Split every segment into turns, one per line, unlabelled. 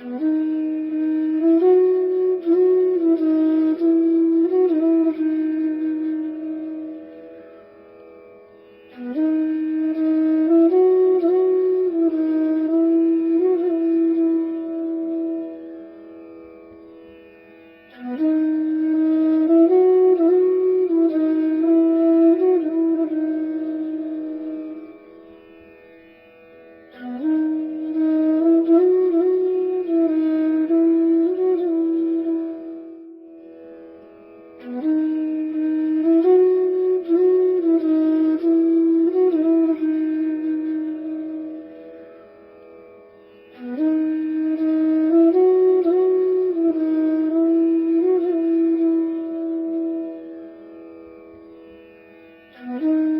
Mm-hmm. Música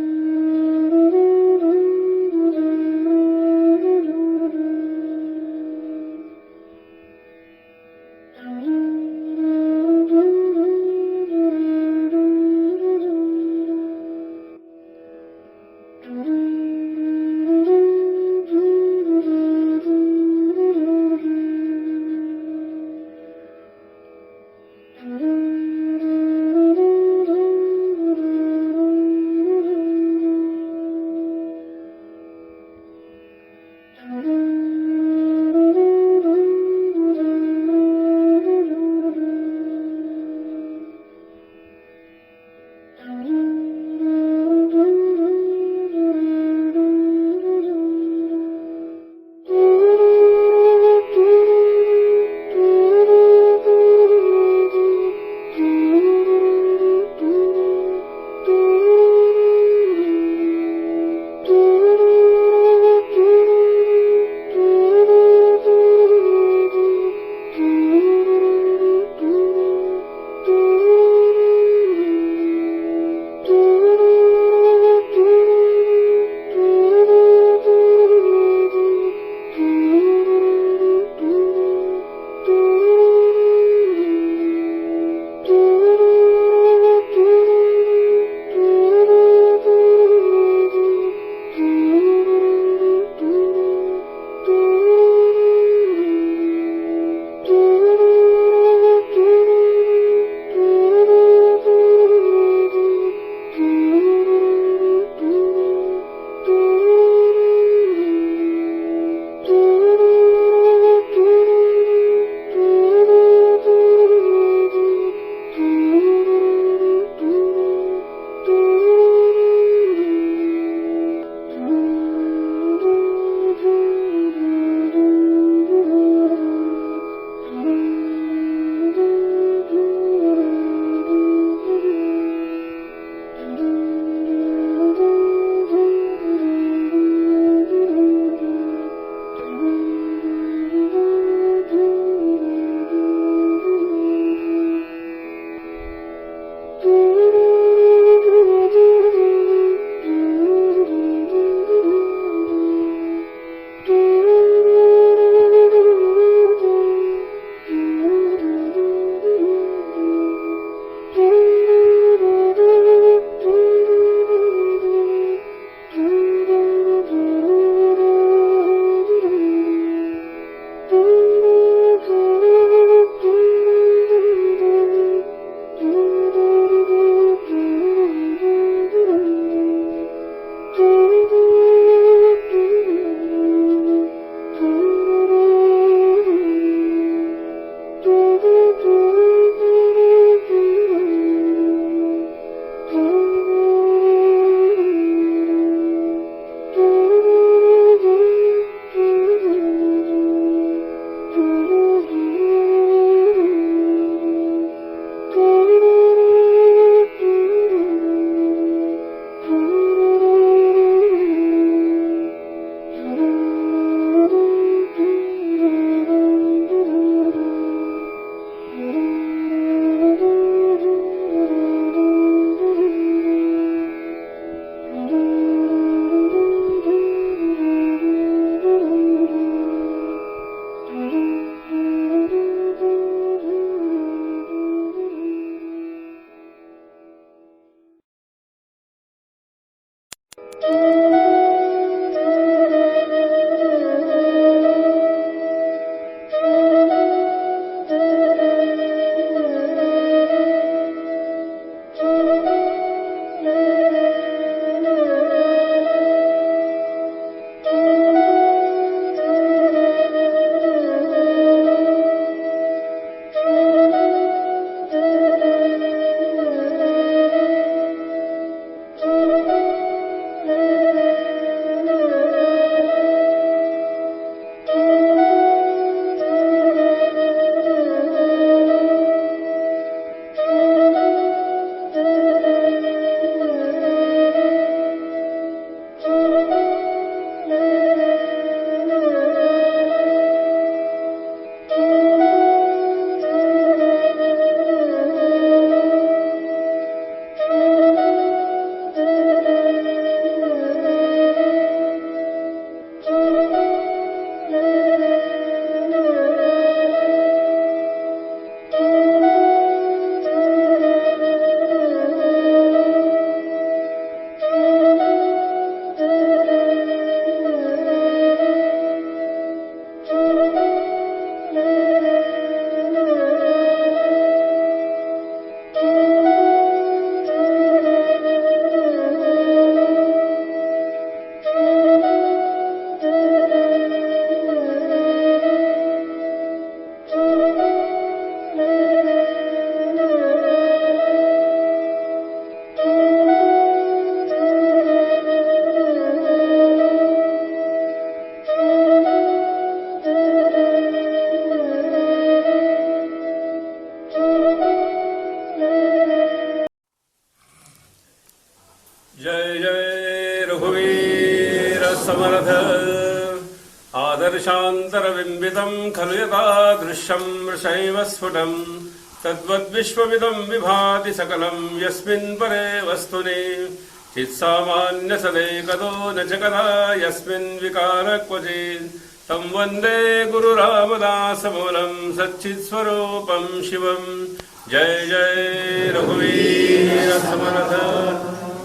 वृषैव स्फुटम् तद्वद्विश्वमिदं विभाति सकलं यस्मिन् परे वस्तुनि। चित्सामान्यसदैकदो न च कदा यस्मिन् विकार क्वचित् तं वन्दे गुरुरामदासमूलं सच्चित्स्वरूपं शिवम्। जय जय रघुवीरसमरथ।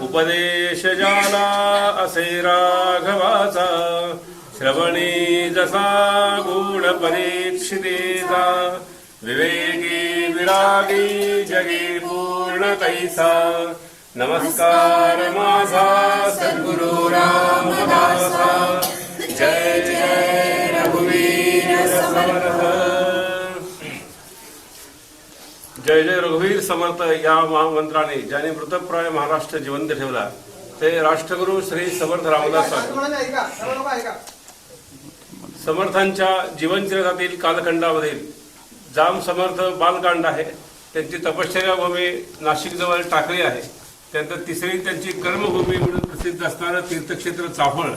उपदेशजाला असे राघवाचा श्रवणी जसा विवेकी विरागी जगी पूर्ण कैसा नमस्कार माझा सद्गुरु रामदासा। जय जय रघुवीर समर्थ। जय जय रघुवीर समर्थ या महामंत्राने ज्याने मृतप्राय महाराष्ट्र जिवंत ठेवला ते राष्ट्रगुरु श्री समर्थ रामदास समर्थांच्या जीवनचरितातील कालखंडामधील जाम समर्थ बालकांड आहे. त्यांची तपश्चर्या भूमी नाशिकजवळ टाकळी आहे. त्यानंतर तिसरी त्यांची कर्मभूमी म्हणून प्रसिद्ध असणारं तीर्थक्षेत्र चाफळ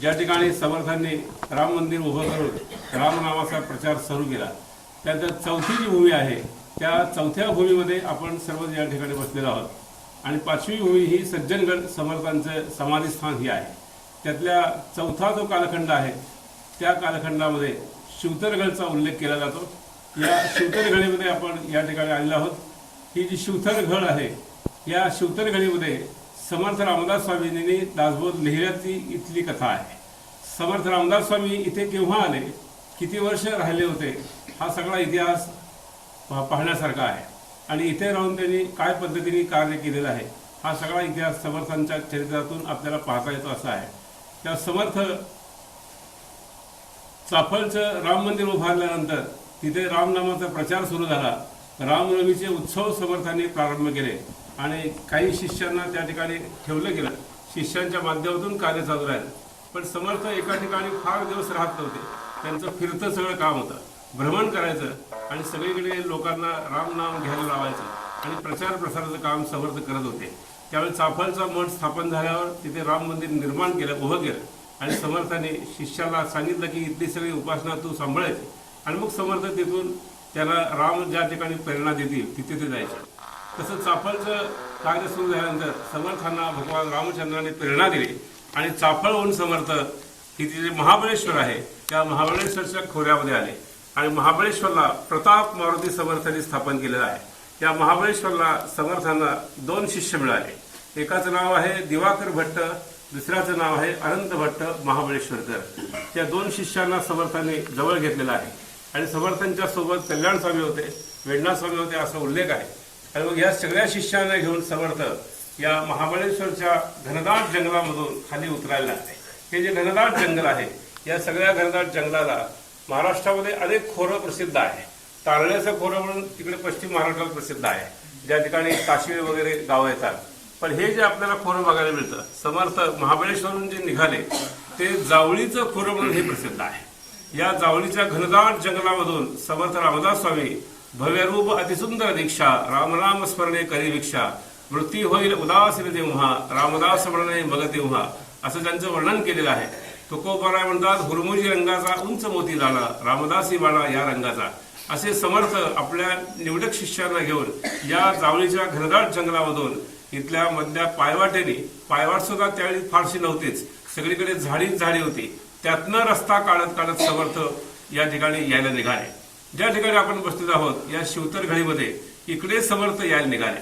ज्या ठिकाणी समर्थांनी राम मंदिर उभं करून रामनामाचा प्रचार सुरू केला. त्यानंतर चौथी जी भूमी आहे त्या चौथ्या भूमीमध्ये आपण सर्व या ठिकाणी बसलेलो आहोत. आणि पाचवी भूमी ही सज्जनगड समर्थांचं समाधीस्थान ही आहे. त्यातल्या चौथा जो कालखंड आहे त्या कालखंडामध्ये शिवतरगडचा उल्लेख केला जातो. या शिवतरगडीमध्ये आपण या ठिकाणी आलेलो आहोत. ही जी शिवतरगड आहे या शिवतरगडीमध्ये समर्थ रामदास स्वामींनी दासबोध लिहिल्याची इथली कथा आहे. समर्थ रामदास स्वामी इथे केव्हा आले किती वर्ष राहिले होते हा सगळा इतिहास पाहण्यासारखा आहे. आणि इथे राहून त्यांनी काय पद्धतीने कार्य केलेलं आहे हा सगळा इतिहास समर्थांच्या चरित्रातून आपल्याला पाहता येतो असा आहे. त्या समर्थ चाफळचं राम मंदिर उभारल्यानंतर तिथे रामनामाचा प्रचार सुरू झाला. रामनवमीचे उत्सव समर्थांनी प्रारंभ केले आणि काही शिष्यांना त्या ठिकाणी ठेवलं गेलं. शिष्यांच्या माध्यमातून कार्य चालू राहिलं. पण समर्थ एका ठिकाणी फार दिवस राहत नव्हते. त्यांचं फिरतं सगळं काम होतं. भ्रमण करायचं आणि सगळीकडे लोकांना रामनाम घ्यायला लावायचं आणि प्रचार प्रसाराचं काम समर्थ करत होते. त्यावेळी चाफळचा मठ स्थापन झाल्यावर तिथे राम मंदिर निर्माण केलं उभं केलं. आणि समर्थाने शिष्याला सांगितलं की इथली सगळी उपासना तू सांभाळायची. आणि मग समर्थ तिथून त्याला राम ज्या ठिकाणी प्रेरणा देतील तिथे ते जायचे. तसं चाफळचं कार्य सुरू झाल्यानंतर समर्थांना भगवान रामचंद्राने प्रेरणा दिली. आणि चाफळहून समर्थ ही जे महाबळेश्वर आहे त्या महाबळेश्वरच्या खोऱ्यामध्ये आले. आणि महाबळेश्वरला प्रताप मारुती समर्थांनी स्थापन केलेलं आहे. या महाबळेश्वरला समर्थांना दोन शिष्य मिळाले. एकाचं नाव आहे दिवाकर भट्ट दुसऱ्याचं नाव आहे अनंत भट्ट महाबळेश्वरकर. या दोन शिष्यांना समर्थांनी जवळ घेतलेला आहे. आणि समर्थांच्या सोबत कल्याण स्वामी होते वेडणा स्वामी होते असा उल्लेख आहे. आणि मग या सगळ्या शिष्यांना घेऊन समर्थ या महाबळेश्वरच्या घनदाट जंगलामधून खाली उतरायला लागले. हे जे घनदाट जंगल आहे या सगळ्या घनदाट जंगलाला महाराष्ट्रामध्ये अनेक खोरं प्रसिद्ध आहे. तारण्याचं खोरं म्हणून तिकडे पश्चिम महाराष्ट्रात प्रसिद्ध आहे. ज्या ठिकाणी काश्मीर वगैरे गावं येतात. पण हे जे आपल्याला खोरं बघायला मिळतं समर्थ महाबळेश्वरून जे निघाले ते जावळीचं खोरं म्हणून हे प्रसिद्ध आहे. या जावळीच्या घनदाट जंगलामधून समर्थ रामदास स्वामी भव्यरूप अतिसुंदर दीक्षा रामनाम स्मरणे करी भिक्षा मृत्यू होईल उदासीन तेव्हा रामदास म्हणणे मग तेव्हा असं त्यांचं वर्णन केलेलं आहे. तुकोबराय म्हणतात हुरमुजी रंगाचा उंच मोती झाला रामदासी बाळा या रंगाचा. असे समर्थ आपल्या निवडक शिष्यांना घेऊन या जावळीच्या घनदाट जंगलामधून इथल्या मधल्या पायवाटेने पायवाट सुद्धा त्यावेळी फारशी नव्हतीच. सगळीकडे झाडीच झाडी होती. त्यातनं रस्ता काढत काढत समर्थ या ठिकाणी यायला निघाले. ज्या ठिकाणी आपण बसलेलो आहोत या शिवतर घडीमध्ये इकडे समर्थ यायला निघाले.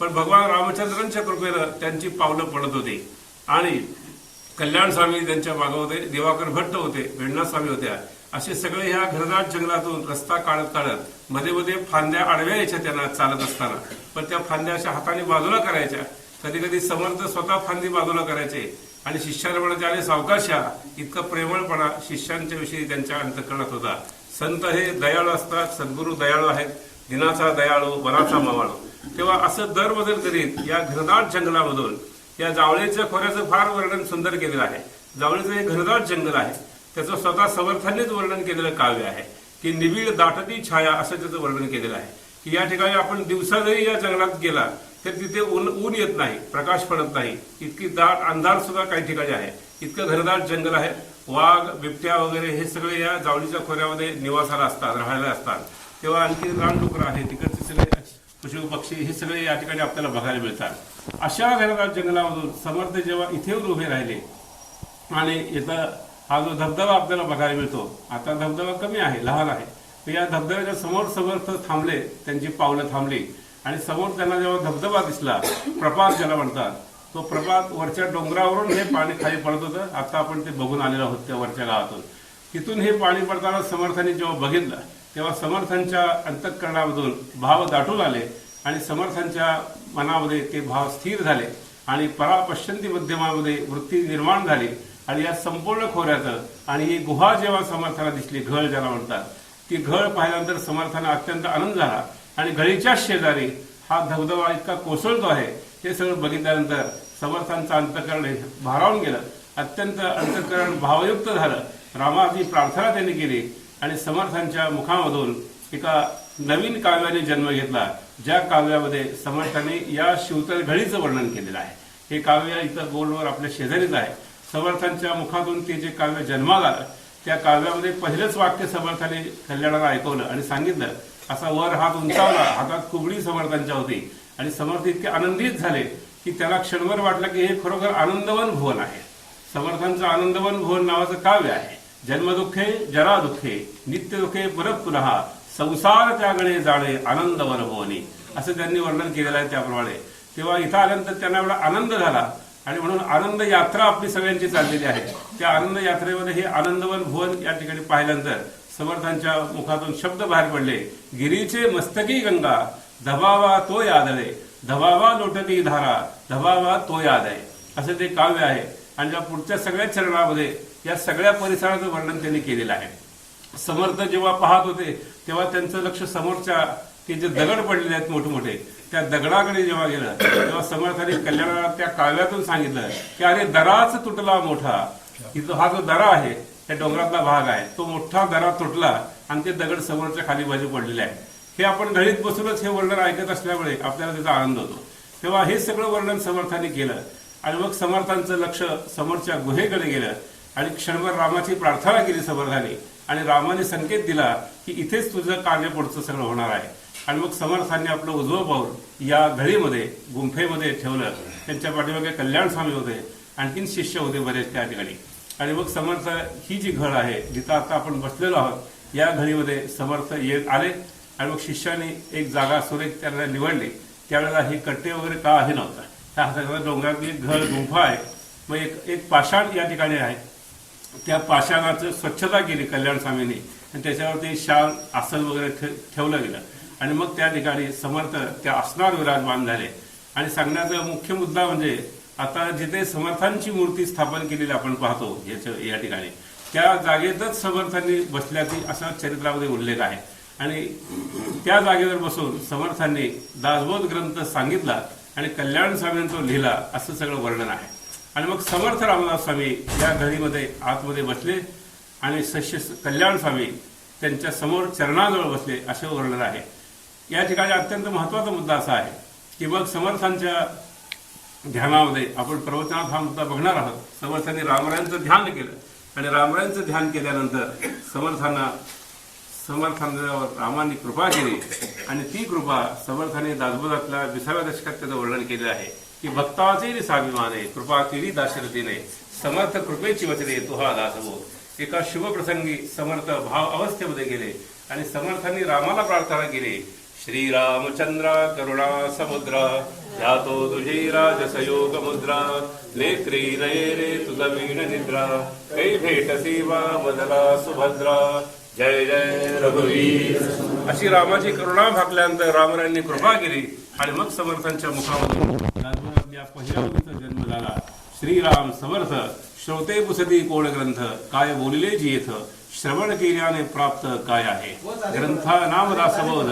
पण भगवान रामचंद्रांच्या कृपेनं त्यांची पावलं पडत होती. आणि कल्याण स्वामी त्यांच्या मागं होते दिवाकर भट्ट होते वेण्णा स्वामी होत्या. असे सगळे ह्या घरदाट जंगलातून रस्ता काढत काढत मध्ये मध्ये फांद्या आडव्या यायच्या त्यांना चालत असताना. पण त्या फांद्या अशा हाताने बाजूला करायच्या. कधी कधी समर्थ स्वतः फांदी बाजूला करायचे. आणि शिष्याला आणि सावकाशा इतका प्रेमळपणा शिष्यांच्या विषयी त्यांच्या अंतकरणात होता. संत हे दयाळू असतात सद्गुरू दयाळू आहेत दिनाचा दयाळू वनाचा मावाळू. तेव्हा असं दरबदल करीत या घनदाट जंगलामधून या जावळीच्या खोऱ्याचं फार वर्णन सुंदर केलेलं आहे. जावळीचं हे घनदाट जंगल आहे. त्याचं स्वतः समर्थांनीच वर्णन केलेलं काव्य आहे. की निबिड दाटती छाया असं त्याचं वर्णन केलेलं आहे. की या ठिकाणी आपण दिवसा जरी या जंगलात गेला तर तिथे ऊन ऊन येत नाही प्रकाश पडत नाही. इतकी दाट अंधार सुद्धा काही ठिकाणी आहे. इतकं घनदाट जंगल आहे. वाघ बिबट्या वगैरे हे सगळे या जावळीच्या खोऱ्यामध्ये निवासाला असतात राहायला असतात. तेव्हा आणखी रानडुकर आहे तिकडचे सगळे पशु पक्षी हे सगळे या ठिकाणी आपल्याला बघायला मिळतात. अशा घरदाट जंगलामधून समर्थ जेव्हा इथे उभे राहिले आणि इथं हा जो धबधबा आपल्याला बघायला मिळतो आता धबधबा कमी आहे लहान आहे. या धबधब्याच्या समोर समर्थ थांबले त्यांची पावलं थांबली. आणि समोर त्यांना जेव्हा धबधबा दिसला प्रपात ज्याला म्हणतात तो प्रपात वरच्या डोंगरावरून हे पाणी खाली पडत होतं. आता आपण ते बघून आलेलो आहोत त्या वरच्या गावातून. तिथून हे पाणी पडताना समर्थांनी जेव्हा बघितलं तेव्हा समर्थांच्या अंतःकरणामधून भाव दाटून आले आणि समर्थांच्या मनामध्ये ते भाव स्थिर झाले आणि परापश्चंती मध्यमामध्ये वृत्ती निर्माण झाली आणि या संपूर्ण खोऱ्याचं आणि ही गुहा जेव्हा समर्थाला दिसली घळ ज्याला म्हणतात ती घळ पाहिल्यानंतर समर्थांना अत्यंत आनंद झाला. आणि घळीच्याच शेजारी हा धबधबा इतका कोसळतो आहे हे सगळं बघितल्यानंतर समर्थांचं अंतकरण हे भारावून गेलं. अत्यंत अंतकरण भावयुक्त झालं. रामाची प्रार्थना त्यांनी केली आणि समर्थांच्या मुखामधून एका नवीन काव्याने जन्म घेतला ज्या काव्यामध्ये समर्थांनी या शिवतर घडीचं वर्णन केलेलं आहे. हे काव्य इथं बोर्डवर आपल्या शेजारीच आहे. समर्थांच्या मुखातून ते जे काव्य जन्माला त्या काव्यामध्ये पहिलंच वाक्य समर्थाने कल्याणाला ऐकवलं आणि सांगितलं असा वर हात उंचावला हातात कुबडी समर्थांच्या होती आणि समर्थ इतके आनंदित झाले की त्याला क्षणभर वाटलं की हे खरोखर आनंदवन भुवन आहे. समर्थांचं आनंदवन भुवन नावाचं काव्य आहे. जन्मदुःखे जरा दुःखे नित्य दुःखे परत पुन्हा संसार त्यागणे जाणे आनंदवन भुवनी. असं त्यांनी वर्णन केलेलं आहे त्याप्रमाणे. तेव्हा इथं आल्यानंतर त्यांना एवढा आनंद झाला. आणि म्हणून आनंद यात्रा आपली सगळ्यांची चाललेली आहे. त्या आनंद यात्रेमध्ये हे आनंदवन भुवन या ठिकाणी पाहिल्यानंतर समर्थांच्या मुखातून शब्द बाहेर पडले. गिरीचे मस्तकी गंगा धबावा तो यादळे धबावा लोटती धारा धबावा तो याद आहे असं ते काव्य आहे. आणि त्या पुढच्या सगळ्या चरणामध्ये या सगळ्या परिसराचं वर्णन त्यांनी केलेलं आहे. समर्थ जेव्हा पाहत होते तेव्हा त्यांचं लक्ष समोरच्या ते जे दगड पडलेले आहेत मोठमोठे त्या दगडाकडे जेव्हा गेलं तेव्हा समर्थाने कल्याणाला त्या काव्यातून सांगितलं की अरे दराच तुटला मोठा. हा जो दरा आहे त्या डोंगरातला भाग आहे. तो मोठा दरा तुटला आणि ते दगड समोरच्या खाली बाजू पडलेले आहे हे आपण घडीत बसूनच हे वर्णन ऐकत असल्यामुळे आपल्याला त्याचा आनंद होतो. तेव्हा हे सगळं वर्णन समर्थाने केलं आणि मग समर्थांचं लक्ष समोरच्या गुहेकडे गेलं आणि क्षणभर रामाची प्रार्थना केली समर्थाने आणि रामाने संकेत दिला की इथेच तुझं कार्य पुढचं सगळं होणार आहे. आणि मग समर्थांनी आपलं उजवं पाऊल या घडीमध्ये गुंफेमध्ये ठेवलं. त्यांच्या पाठीमागे कल्याण स्वामी होते. आणखीन शिष्य होते बरेच त्या ठिकाणी. आणि मग समर्थ ही जी घड आहे जिथं आता आपण बसलेलो आहोत या घडीमध्ये समर्थ येत आले आणि मग शिष्याने एक जागा सुरेख त्यांना निवडली. त्यावेळेला हे कट्टे वगैरे का आहे नव्हता. त्या सगळ्या डोंगरातली एक घर गुंफा आहे मग एक एक पाषाण या ठिकाणी आहे. त्या पाषाणाचं स्वच्छता केली कल्याण स्वामींनी. आणि त्याच्यावरती शाल आसन वगैरे ठेवलं गेलं. आणि मग त्या ठिकाणी समर्थ त्या आसनावर विराजमान झाले. आणि सांगण्याचा मुख्य मुद्दा म्हणजे आता जिथे समर्थांची मूर्ती स्थापन केलेली आपण पाहतो याच्या या ठिकाणी त्या जागेतच समर्थांनी बसल्याची असा चरित्रामध्ये उल्लेख आहे. आणि त्या जागेवर बसून समर्थांनी दासबोध ग्रंथ सांगितला आणि कल्याण स्वामींनी तो लिहिला असं सगळं वर्णन आहे. आणि मग समर्थ रामदास स्वामी या घडीमध्ये आतमध्ये बसले आणि सश्य कल्याण स्वामी त्यांच्यासमोर चरणाजवळ बसले असे वर्णन आहे. या ठिकाणी अत्यंत महत्त्वाचा मुद्दा असा आहे की मग समर्थांच्या ध्यानामध्ये आपण प्रवचनात हा मुद्दा बघणार आहोत. समर्थांनी रामरायांचं ध्यान केलं. आणि रामरायांचं ध्यान केल्यानंतर समर्थांना समर्थांवर रामांनी कृपा केली. आणि ती कृपा समर्थाने दासबोधातल्या विसाव्या दशकात त्याचं वर्णन केलेलं आहे. की भक्ताचे स्वाभिमाने कृपा केली दाशरथीने समर्थ कृपेची वचने तो हा दासबोध. एका शुभप्रसंगी समर्थ भाव अवस्थेमध्ये गेले. आणि समर्थांनी रामाला प्रार्थना केली. श्रीरामचंद्र करुणा समुद्र जातो तुझी राजसयोग मुद्रा नेत्री नये रे तुझ वीण निद्रा कै भेट सेवा बदला सुभद्रा जय जय रघुवीर। अशी रामाची करुणा भागल्यानंतर रामरायांनी कृपा केली आणि मग समर्थांच्या मुखामध्ये पहिल्या जन्म झाला. श्रीराम समर्थ श्रोते पुसती कोण ग्रंथ काय बोलिले जी येथ श्रवण केल्याने प्राप्त काय आहे? ग्रंथा नाम दासबोध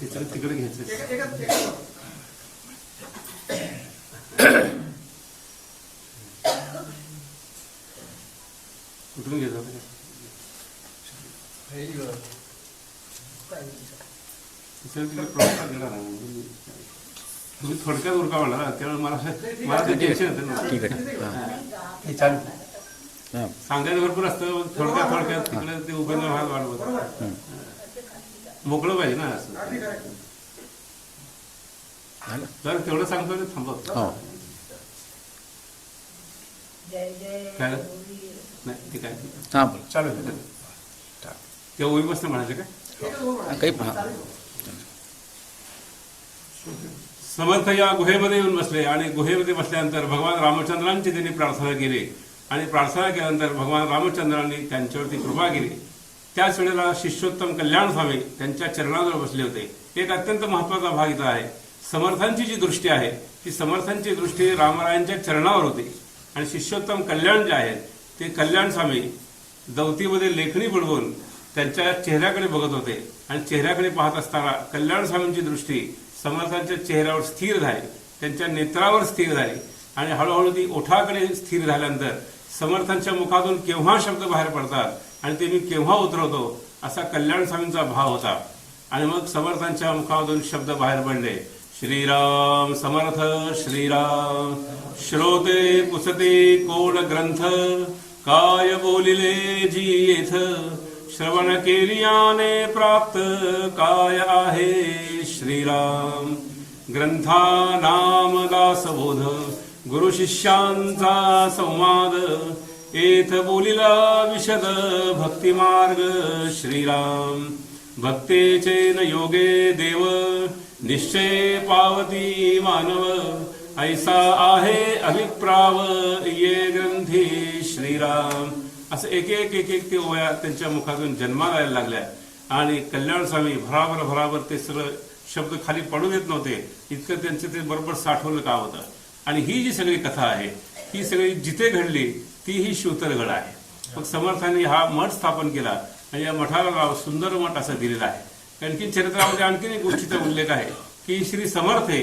तिकडे तिकडे घ्यायचं कुठून आहे. तुम्ही थोडक्यात उरका म्हणला ना त्यावेळेस मला मला ते टेन्शन येतं
ठीक आहे. हां
सांगायचं भरपूर असतं थोडक्यात थोडक्यात तिकडे ते मोकळं पाहिजे ना. असं तेवढं सांगतो आणि थांबव.
हो.
काय? नाही ते काय?
हां बोला.
चालेल ते ओळीपासून म्हणायचं काय
हां, काही पण.
समर्थ या गुहेमध्ये येऊन बसले आणि गुहेमध्ये बसल्यानंतर भगवान रामचंद्रांची त्यांनी प्रार्थना केली. आणि प्रार्थना केल्यानंतर भगवान रामचंद्रांनी त्यांच्यावरती कृपा केली. त्याच वेळेला शिष्योत्तम कल्याण स्वामी त्यांच्या चरणाजवळ बसले होते. एक अत्यंत महत्त्वाचा भाग इथं आहे. समर्थांची जी दृष्टी आहे ती समर्थांची दृष्टी रामरायांच्या चरणावर होती. आणि शिष्योत्तम कल्याण जे आहेत ते कल्याण स्वामी दौतीमध्ये लेखणी बुडवून त्यांच्या चेहऱ्याकडे बघत होते. आणि चेहऱ्याकडे पाहत असताना कल्याण स्वामींची दृष्टी समर्थांच्या चेहऱ्यावर स्थिर झाली. त्यांच्या नेत्रावर स्थिर झाली. आणि हळूहळू ती ओठाकडे स्थिर झाल्यानंतर समर्थांच्या मुखातून केव्हा शब्द बाहेर पडतात आणि ते मी केव्हा उतरवतो असा कल्याण स्वामींचा भाव होता. आणि मग समर्थांच्या मुखामधून शब्द बाहेर पडले. श्रीराम समर्थ श्रीराम. श्रोते पुसते कोण ग्रंथ? काय बोलिले जी येथ? श्रवण केलियाने प्राप्त काय आहे श्रीराम? ग्रंथा नाम दासबोध गुरु शिष्यांचा संवाद. एथ बोलिला विशद भक्तिमार्ग श्रीराम. भक्तेचे न योगे देव निश्चय पावती मानव. ऐसा आहे अभिप्राव ये ग्रंथी श्रीराम. असं एक एक एक एक ते ओया त्यांच्या मुखातून जन्माला यायला लागल्या. आणि कल्याण स्वामी भराभर भराभर ते सगळं शब्द खाली पडू देत नव्हते. इतकं त्यांचं ते बरोबर साठवलं का होतं? आणि ही जी सगळी कथा आहे ही सगळी जिथे घडली ती ही शिवतरगड आहे. मग समर्थांनी हा मठ स्थापन केला. आणि या मठाला नाव सुंदर मठ असं दिलेलं आहे. आणखी चरित्रामध्ये आणखीन एक गोष्टीचा उल्लेख आहे की श्री समर्थ हे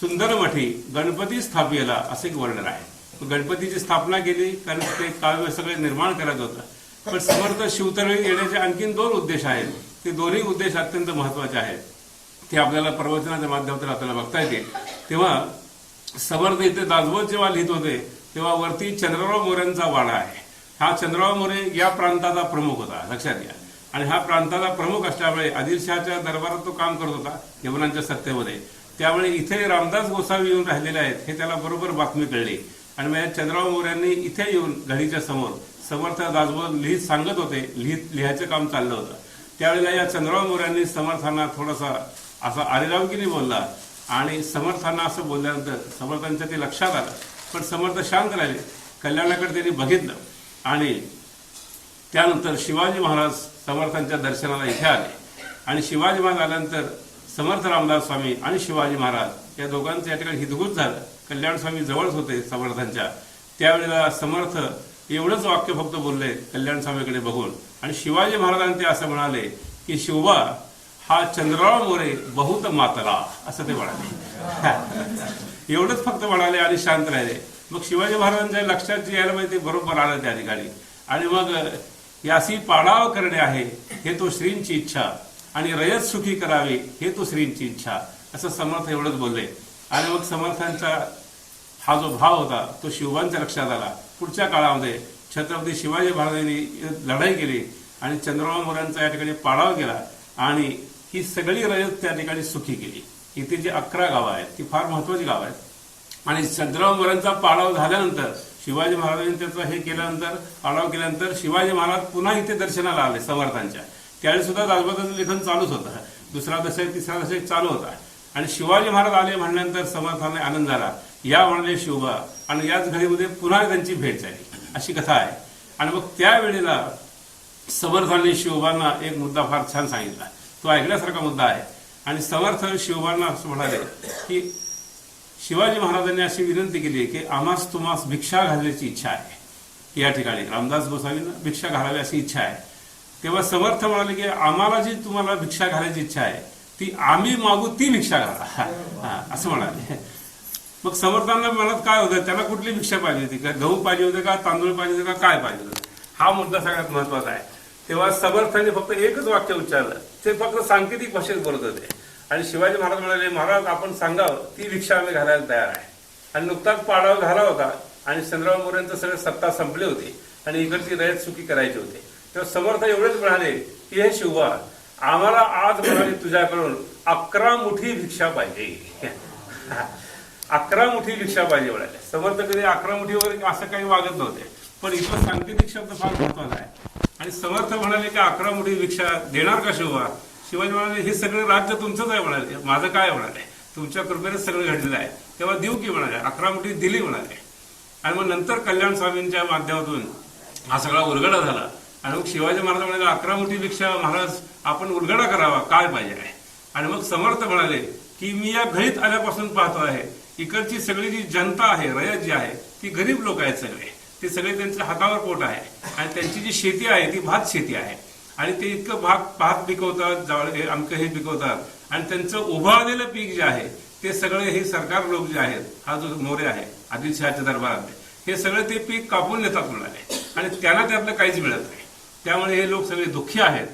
सुंदर मठी गणपती स्थापियला असे एक वर्णन आहे. गणपतीची स्थापना केली कारण ते काव्य सगळे निर्माण करत होतं. पण समर्थ शिवतरळी येण्याचे आणखीन दोन उद्देश आहेत. ते दोन्ही उद्देश अत्यंत महत्त्वाचे आहेत. ते आपल्याला प्रवचनाच्या माध्यमातून आपल्याला बघता येते. तेव्हा समर्थ इथे दासबोध जेव्हा लिहित होते तेव्हा वरती चंद्रराव मोऱ्यांचा वाडा आहे. हा चंद्रराव मोरे या प्रांताचा प्रमुख होता लक्षात घ्या. आणि हा प्रांताचा प्रमुख असल्यामुळे आदिलशहाच्या दरबारात तो काम करत होता यवनांच्या सत्तेमध्ये. त्यामुळे इथे रामदास गोसावी येऊन राहिलेले आहेत हे त्याला बरोबर बातमी कळली. आणि मग चंद्रराव मोऱ्यांनी इथे येऊन घडीच्या समोर समर्थ दासबोध लिहित सांगत होते लिहित लिहायचं काम चाललं होतं. त्यावेळेला या चंद्रराव मोऱ्यांनी समर्थांना थोडासा असा आरेरावगिरी बोलला. आणि समर्थांना असं बोलल्यानंतर समर्थांच्या ते लक्षात आलं. पण समर्थ शांत राहिले. कल्याणाकडे त्यांनी बघितलं. आणि त्यानंतर शिवाजी महाराज समर्थांच्या दर्शनाला इथे आले. आणि शिवाजी महाराज आल्यानंतर समर्थ रामदास स्वामी आणि शिवाजी महाराज या दोघांचं या ठिकाणी हितगुज झालं. कल्याण स्वामी जवळच होते समर्थांच्या. त्यावेळेला समर्थ एवढंच वाक्य फक्त बोलले कल्याण स्वामीकडे बघून. आणि शिवाजी महाराजांनी ते असं म्हणाले की शिवबा हा चंद्रराव मोरे बहुत मातला असं ते म्हणाले. एवढंच फक्त म्हणाले आणि शांत राहिले. मग शिवाजी महाराजांच्या लक्षात जे यायला पाहिजे ते बरोबर आलं त्या ठिकाणी. आणि मग यासी पाडाव करणे आहे हे तो श्रींची इच्छा. आणि रयत सुखी करावी हे तो श्रींची इच्छा. असं समर्थ एवढंच बोलले. आणि मग समर्थांचा हा जो भाव होता तो शिवबांच्या लक्षात आला. पुढच्या काळामध्ये छत्रपती शिवाजी महाराजांनी लढाई केली आणि चंद्रबाबू मोऱ्यांचा या ठिकाणी पाडाव केला आणि ही सगळी रयत त्या ठिकाणी सुखी केली. इथे जी अकरा गावं आहेत ती फार महत्वाची गावं आहेत. आणि चंद्रबाबू पाडाव झाल्यानंतर शिवाजी महाराजांनी त्याचं हे केल्यानंतर पाडाव केल्यानंतर शिवाजी महाराज पुन्हा इथे दर्शनाला आले समर्थांच्या. त्यावेळी सुद्धा दासबोधाचं लेखन चालूच होतं. दुसरा दशक तिसरा दशक चालू होता. आणि शिवाजी महाराज आले म्हणल्यानंतर समर्थाने आनंद झाला. या म्हणाले शिवबा आणि याच घडीमध्ये पुन्हा त्यांची भेट झाली. अशी कथा आहे. आणि मग त्यावेळेला समर्थाने शिवबांना एक मुद्दा फार छान सांगितला. तो ऐकण्यासारखा मुद्दा आहे. आणि समर्थ शिवबांना असं म्हणाले की शिवाजी महाराजांनी अशी विनंती केली की आम्हास तुम्हास भिक्षा घालण्याची इच्छा आहे. या ठिकाणी रामदास गोसावींना भिक्षा घालावी अशी इच्छा आहे. तेव्हा समर्थ म्हणाले की आम्हाला जी तुम्हाला भिक्षा घालायची इच्छा आहे ती आम्ही मागू ती भिक्षा घाला. असं म्हणाले. मग समर्थांना मनात काय होतं त्याला कुठली भिक्षा पाहिजे होती? का गहू पाहिजे होते का तांदूळ पाहिजे होते का काय पाहिजे होतं? हा मुद्दा सगळ्यात महत्त्वाचा आहे. तेव्हा समर्थांनी फक्त एकच वाक्य उच्चारलं. ते फक्त सांकेतिक भाषेत बोलत होते. आणि शिवाजी महाराज म्हणाले महाराज आपण सांगावं ती भिक्षा आम्ही घालायला तयार आहे. आणि नुकताच पाडाव झाला होता आणि चंद्रबाबू मोरेंचं सगळं सत्ता संपली होती आणि इकडची रयत सुखी करायची होते. तेव्हा समर्थ एवढेच म्हणाले की हे शिवा आम्हाला आज म्हणाले तुझ्याकडून अकरा मुठी भिक्षा पाहिजे. अकरा मुठी भिक्षा पाहिजे म्हणाले. समर्थ कधी अकरा मुठी वगैरे असं काही वागत नव्हते. पण इथं सांकेतिक शब्द फार महत्त्वाचा आहे. आणि समर्थ म्हणाले की अकरा मुठी रिक्षा देणार का हो शिवा शिवाजी म्हणाले हे सगळं राज्य तुमचंच आहे म्हणाले. माझं काय म्हणाले? तुमच्या कृपेने सगळं घडलेलं आहे. तेव्हा देऊ की म्हणाले? अकरा मुठी दिली म्हणाले. आणि मग नंतर कल्याण स्वामींच्या माध्यमातून हा सगळा उलगडा झाला. आणि मग शिवाजी महाराज म्हणाले अकरा मोठी रिक्षा महाराज आपण उलगडा करावा. काय पाहिजे आहे? आणि मग समर्थ म्हणाले की मी या घरीत आल्यापासून पाहतो आहे. इकडची सगळी जी जनता आहे रयत जी आहे ती गरीब लोक आहेत सगळे. ते सगळे त्यांच्या हातावर पोट आहे. आणि त्यांची जी शेती आहे ती भात शेती आहे. आणि ते इतकं भात भात पिकवतात जावळे अमकं हे पिकवतात. आणि त्यांचं उभारलेलं पीक जे आहे ते सगळे हे सरकार लोक जे आहेत हा जो मोरे आहे आदिलशहाच्या दरबारातले हे सगळे ते पीक कापून नेतात म्हणाले. आणि त्यांना त्यातलं काहीच मिळत नाही. त्यामुळे हे लोक सगळे दुःखी आहेत.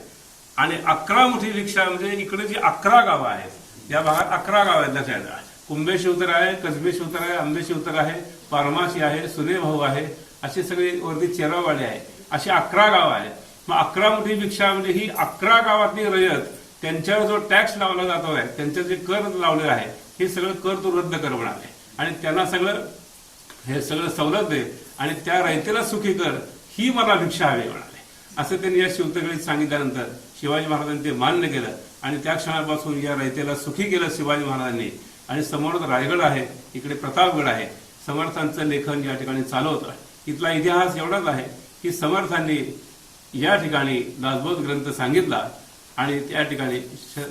आणि अकरा मोठी रिक्षा म्हणजे इकडे जी अकरा गावं आहेत या भागात अकरा गाव आहेत लक्षात घ्या. कुंभे शिवतर आहे कसबे शिवतर आहे आंबे शिवतर आहे पारमाशी आहे सुने भाऊ आहे अशी सगळी वरती चेरावाले आहे अशी अकरा गाव आहेत. मग अकरा मोठी भिक्षा म्हणजे ही अकरा गावातली रयत त्यांच्यावर जो टॅक्स लावला जातो आहे त्यांचं जे कर लावले आहे हे सगळं कर तो रद्द कर म्हणाले. आणि त्यांना सगळं हे सगळं सवलत दे आणि त्या रयतेला सुखी कर ही मला भिक्षा हवी म्हणाले. असं त्यांनी या शिवतगडीत सांगितल्यानंतर शिवाजी महाराजांनी ते मान्य केलं. आणि त्या क्षणापासून या रयतेला सुखी केलं शिवाजी महाराजांनी. आणि समोर रायगड आहे इकडे प्रतापगड आहे. समर्थांचं लेखन या ठिकाणी चालू होतं. इथला इतिहास एवढाच आहे की समर्थांनी या ठिकाणी दासबोध ग्रंथ सांगितला आणि त्या ठिकाणी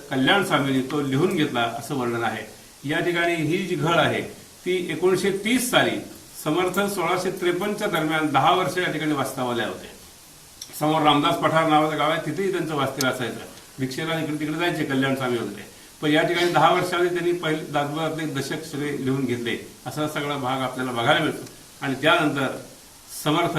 कल्याण स्वामींनी तो लिहून घेतला असं वर्णन आहे. या ठिकाणी ही जी घड आहे ती एकोणीसशे तीस साली समर्थ सोळाशे त्रेपन्नच्या दरम्यान दहा वर्ष या ठिकाणी वास्तवाल्या होते. समोर रामदास पठार नावाचं गाव आहे तिथेही त्यांचं वास्तव्य असायचं. भिक्षेला इकडे तिकडे जायचे कल्याण स्वामी वगैरे पण या ठिकाणी दहा वर्षामध्ये त्यांनी पहिले दासबोधातले दशक सगळे लिहून घेतले. असा सगळा भाग आपल्याला बघायला मिळतो. आणि त्यानंतर समर्थ.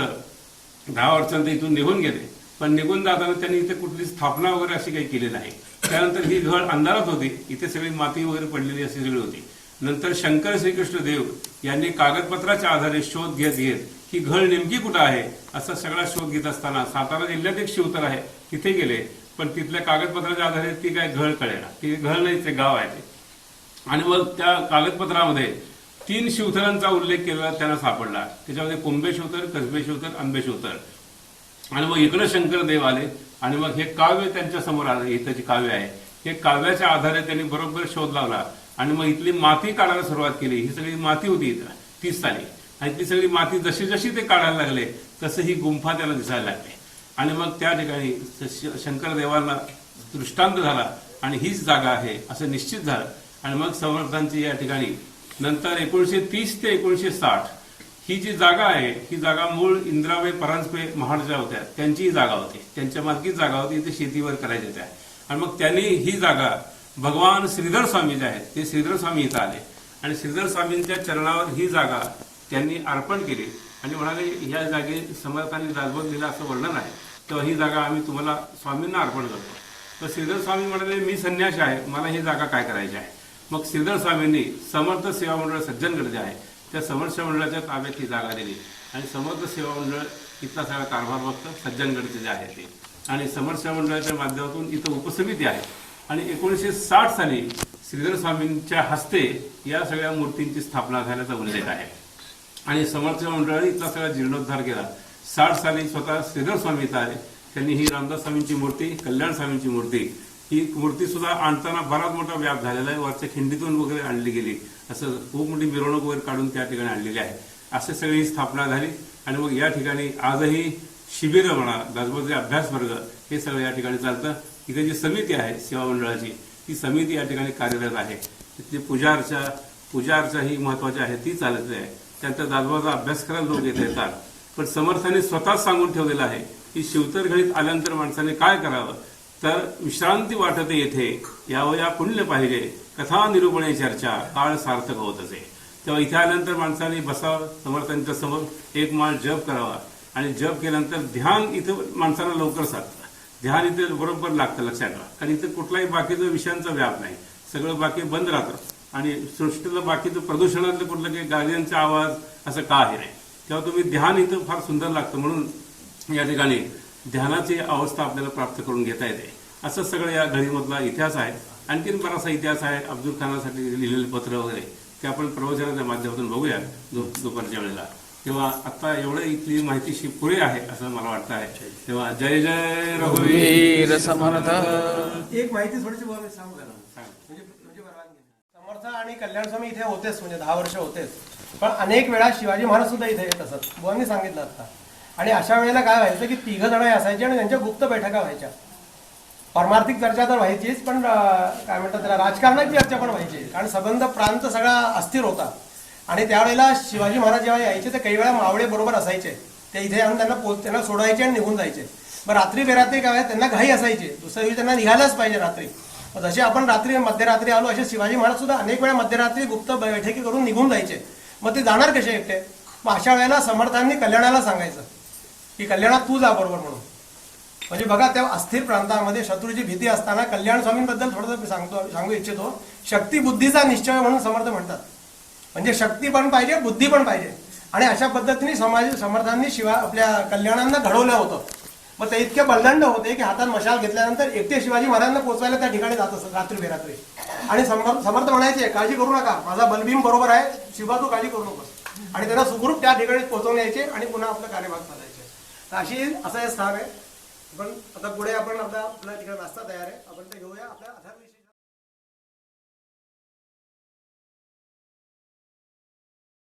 दहा वर्षांत इथून निघून गेले. पण निघून जाताना त्यांनी इथे कुठली स्थापना वगैरे अशी काही केली नाही. त्यानंतर ही घड अंधारात होती. इथे सगळी माती वगैरे पडलेली अशी सगळी होती. नंतर शंकर श्रीकृष्ण देव यांनी कागदपत्राच्या आधारे शोध घेत घेत ही घळ नेमकी कुठं आहे? असा सगळा शोध घेत असताना सातारा जिल्ह्यात एक शिवतर आहे. तिथे गेले. पण तिथल्या कागदपत्राच्या आधारे ती काय घळ कळेना. ती घळ नाही ते गाव आहे ते. आणि मग त्या कागदपत्रामध्ये तीन शिवथरांचा उल्लेख केलेला त्यांना सापडला. त्याच्यामध्ये कुंभे शिवतर कसबे शिवतर आंबे शिवतर आणि मग इकडे शंकर देव आले. आणि मग हे काव्य त्यांच्यासमोर आलं. इथं जे काव्य आहे. हे काव्याच्या आधारे त्यांनी बरोबर शोध लावला. आणि मग इथली माती काढायला सुरुवात केली. ही सगळी माती होती इथं. तीस साली. आणि ती सगळी माती जशी जशी ते काढायला लागले तसं ही गुंफा त्याला दिसायला लागली. आणि मग त्या ठिकाणी शंकर देवांना दृष्टांत झाला. आणि हीच जागा आहे असं निश्चित झालं. आणि मग समर्थांची या ठिकाणी नंतर एकोणीसशे तीस ते एकोणीसशे साठ ही जी जागा आहे ही जागा मूळ इंदिराबाई परांजपे महाडच्या होत्या. त्यांची ही जागा होती. त्यांच्या मालकीच जागा होती. इथे शेतीवर करायच्या त्या. आणि मग त्यांनी ही जागा भगवान श्रीधर स्वामी जे आहेत ते श्रीधर स्वामी इथं आले. आणि श्रीधर स्वामींच्या चरणावर ही जागा त्यांनी अर्पण केली. आणि म्हणाले ह्या जागे समर्थांनी राजभोग दिला असं वर्णन आहे तेव्हा ही जागा आम्ही तुम्हाला स्वामींना अर्पण करतो. तर श्रीधर स्वामी म्हणाले मी संन्यासी आहे. मला ही जागा काय करायची आहे? मग श्रीधर स्वामींनी समर्थ सेवा मंडळ सज्जनगड जे आहे त्या समर्थ सेवा मंडळाच्या ताब्यात ही जागा दिली. आणि समर्थ सेवा मंडळ इथला सगळा कारभार बघतं सज्जनगडचे जे आहे ते. आणि समर्थ सेवा मंडळाच्या माध्यमातून इथं उपसमिती आहे. आणि एकोणीसशे साठ साली श्रीधर स्वामींच्या हस्ते या सगळ्या मूर्तींची स्थापना झाल्याचा उल्लेख आहे. आणि समर्थ सेवा मंडळाने इथला सगळा जीर्णोद्धार केला. साठ साली स्वतः श्रीधर स्वामी इथं आले. त्यांनी ही रामदास स्वामींची मूर्ती कल्याण स्वामींची मूर्ती ही मूर्ती सुद्धा आणताना बराच मोठा व्याप झालेला आहे. वरच्या खिंडीतून वगैरे आणली गेली. असं खूप मोठी मिरवणूक वगैरे काढून त्या ठिकाणी आणलेली आहे. असे सगळी स्थापना झाली. आणि मग या ठिकाणी आजही शिबिरं म्हणा दासबोधचे अभ्यास वर्ग हे सगळं या ठिकाणी चालतं. इथे जी समिती आहे सेवा मंडळाची ती समिती या ठिकाणी कार्यरत आहे. तिथली पूजा अर्चा पूजा अर्चा ही महत्वाची आहे ती चालत आहे. त्यानंतर दासबोधाचा अभ्यास करायला लोक येत येतात. पण समर्थाने स्वतःच सांगून ठेवलेलं आहे की शिवतर घडीत आल्यानंतर माणसाने काय करावं? तर विश्रांती वाटते येथे यावया पुण्य पाहिजे कथा निरूपणे चर्चा. काळ सार्थक होत असे. तेव्हा इथे आल्यानंतर माणसाने बसावं समर्थांच्या समोर एक माळ जप करावा. आणि जप केल्यानंतर ध्यान इथं माणसाला लवकर साधतं. ध्यान इथे बरोबर लागतं लक्षात ठेवा कारण इथं कुठलाही बाकीचं विषयांचा व्याप नाही. सगळं बाकी बंद राहतं. आणि सृष्टीतलं बाकीचं प्रदूषणातलं कुठलं काही गाड्यांचा आवाज असं का हे नाही तेव्हा तुम्ही ध्यान इथं फार सुंदर लागतं म्हणून या ठिकाणी ध्यानाची अवस्था आपल्याला प्राप्त करून घेता येते. असं सगळं या घडीमधला इतिहास आहे. आणखीन बराचसा इतिहास आहे अब्दुल खानासाठी लिहिलेले पत्र वगैरे ते आपण प्रवचनाच्या माध्यमातून बघूया दु- दुपारच्या वेळेला. तेव्हा आता एवढं इथली माहितीशी पुरे आहे असं मला वाटतं आहे. तेव्हा जय जय रघुवीर
समर्थ.
एक माहिती थोडीशी बोलायला सांगू म्हणजे, म्हणजे समर्थ आणि कल्याण स्वामी इथे होतेच म्हणजे दहा वर्ष होतेच. पण अनेक वेळा शिवाजी महाराज सुद्धा इथे येत असत. बुवांनी सांगितलं आता. आणि अशा वेळेला काय व्हायचं की तिघ जण असायचे आणि त्यांच्या गुप्त बैठका व्हायच्या. परमार्थिक चर्चा तर व्हायचीच पण काय म्हणतात त्याला राजकारणाची चर्चा पण व्हायची. कारण संबंध प्रांत सगळा अस्थिर होता. आणि त्यावेळेला शिवाजी महाराज जेव्हा यायचे ते काही वेळा मावळे बरोबर असायचे. ते इथे आणून त्यांना पोच त्यांना सोडायचे आणि निघून जायचे. मग रात्री बेरात्री काय त्यांना घाई असायची. दुसऱ्या दिवशी त्यांना निघायलाच पाहिजे रात्री. जसे आपण रात्री मध्यरात्री आलो असे शिवाजी महाराज सुद्धा अनेक वेळा मध्यरात्री गुप्त बैठकी करून निघून जायचे. मग ते जाणार कसे एकटे? मग अशा वेळेला समर्थांनी कल्याणाला सांगायचं. की कल्याणात तू जा बरोबर म्हणून. म्हणजे बघा त्या अस्थिर प्रांतामध्ये शत्रूची भीती असताना कल्याण स्वामींबद्दल थोडंसं मी सांगतो सांगू इच्छितो. शक्ती बुद्धीचा निश्चय म्हणून समर्थ म्हणतात. म्हणजे शक्ती पण पाहिजे बुद्धी पण पाहिजे. आणि अशा पद्धतीने समाज समर्थांनी शिवा आपल्या कल्याणांना घडवलं होतं. मग ते इतके बलदंड होते की हातात मशाल घेतल्यानंतर एकटे शिवाजी महाराजांना पोचवायला त्या ठिकाणी जात असत रात्री बेरात्री. आणि समर्थ समर्थ म्हणायचे काळजी करू नका माझा बलभीम बरोबर आहे शिवा तू काळजी करू नकोस. आणि त्यांना सुखरूप त्या ठिकाणी पोहोचवून यायचे आणि पुन्हा आपलं कार्यभाग चालायचं अशी असं हे स्थान आहे. पण आता पुढे आपण आपल्या आपल्या ठिकाणी नाश्ता तयार आहे. आपण ते घेऊया आपल्या